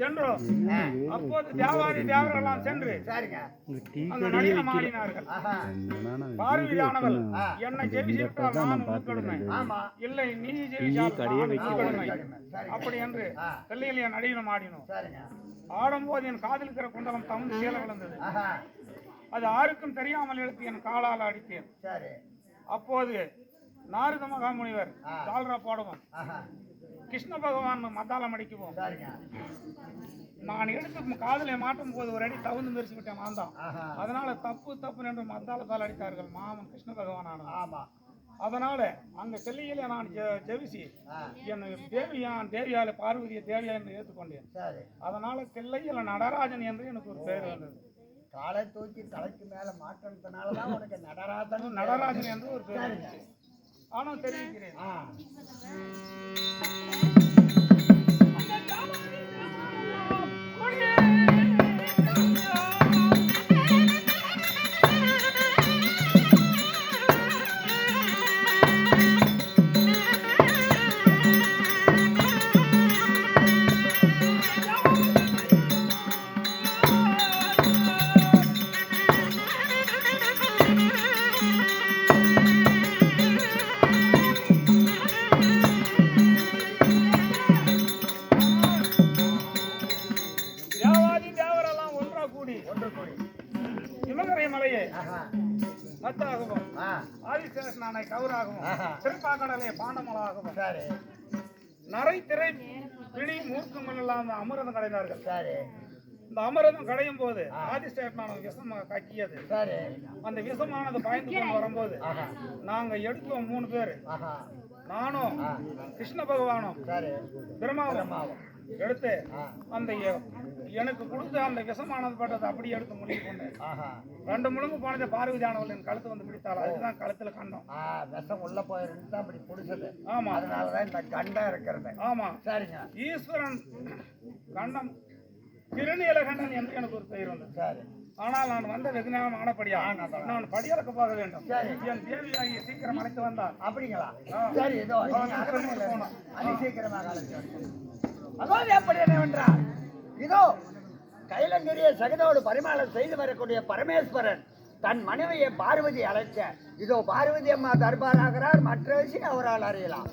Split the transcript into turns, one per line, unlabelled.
சென்றோம். அப்போது தேவாதி தேவரெல்லாம் சென்று
சரிங்க.
அந்த நடினம் ஆடினார்கள்
ஆஹா.
பார்வையானவள். என்னை ஜெயிச்சிருக்கால் நான் உட்கொடுமை
ஆமா.
இல்லை நீ உட்கொடுமை
சரி
அப்படி என்று. வெள்ளையிலேயே நடினம் ஆடினோம்
சரிங்க.
ஆடும்போது என் காதில் இருக்கிற குண்டலம் தவிர்த்து கீழே விழுந்தது.
ஆஹா.
அது யாருக்கும் தெரியாமல் எடுத்து என் காலால் அடித்தேன்.
சரி.
அப்போது நாரத மகாமுனிவர் போடுவோம்
ஆஹா.
கிருஷ்ண பகவான் மத்தாளம் அடிக்குவோம். நான் எடுத்து காதலை மாட்டும் போது ஒரு அடி தகுந்து மெரிச்சு விட்டேன் நான் தான். அதனால தப்பு தப்பு என்று மத்தாளத்தால் அடித்தார்கள் மாமன் கிருஷ்ண பகவான்
ஆமா.
அதனால அங்க செல்லியில நான் ஜெ- ஜெபிசி
ஆ.
என்னை தேவியான் தேவியால பார்வதியை தேவியா என்று ஏற்றுக்கொண்டேன்
சரி.
அதனால தில்லையில நடராஜன் என்று எனக்கு ஒரு பெயர் வந்தது.
காலை தூக்கி தலைக்கு மேல மாற்றத்தினால தான் உனக்கு நடராஜன்
நடராஜன் என்று ஒரு வந்துச்சு ஆனால் தெரிவிக்கிறேன். இமகரை மலையை மத்தாகவும் ஆதிசேஷனானை கவுராகவும். திருப்பாக்கடலை பாண்டமலாகவும்
சரி.
நரை திரை பிடி மூர்க்கம் எல்லாம் அமிர்தம் கடைந்தார்கள்.
சரி.
இந்த அமிர்தம் கடையும் போது ஆதிசேஷனான விஷம் கக்கியது.
சரி.
அந்த விஷமானது பாய்ந்து வரும்போது நாங்க எடுத்தோம் மூணு பேர். நானும் கிருஷ்ண பகவானும் பிரம்மாவும். எடுத்து அந்த எனக்கு கொடுத்த அந்த விஷமானது பட்டதை அப்படியே எடுத்து கொண்டேன்
ஆஹா.
ரெண்டு முழுங்கு போனது பார்வதியானவள் என் கழுத்து வந்து பிடித்தாள் அதுதான் கழுத்துல கண்டோம்.
விஷம் உள்ள போயிருந்து தான் அப்படி பிடிச்சது.
ஆமா.
அதனால தான் இந்த கண்டம் இருக்கிறது.
ஆமா.
சரிங்க.
ஈஸ்வரன் கண்டம் திருநீலகண்டன் என்று எனக்கு ஒரு பெயர் வந்தது.
சரி.
ஆனால் நான் வந்த வெகு நேரம் ஆனபடியா. நான் படியறக்க போக வேண்டும். என் தேவியாகிய சீக்கிரம் அழைத்து வந்தார்.
அப்படிங்களா. சரி இதோ
போனோம்.
அதி சீக்கிரமாக அழைத்து அதாவது எப்படி என்னவென்றால் இதோ கைலங்கிரிய சகதோடு பரிமாளம் செய்து வரக்கூடிய பரமேஸ்வரன் தன் மனைவியை பார்வதி அழைக்க இதோ பார்வதி அம்மா தர்பாராகிறார் மற்ற விஷயம் அவரால் அறியலாம்.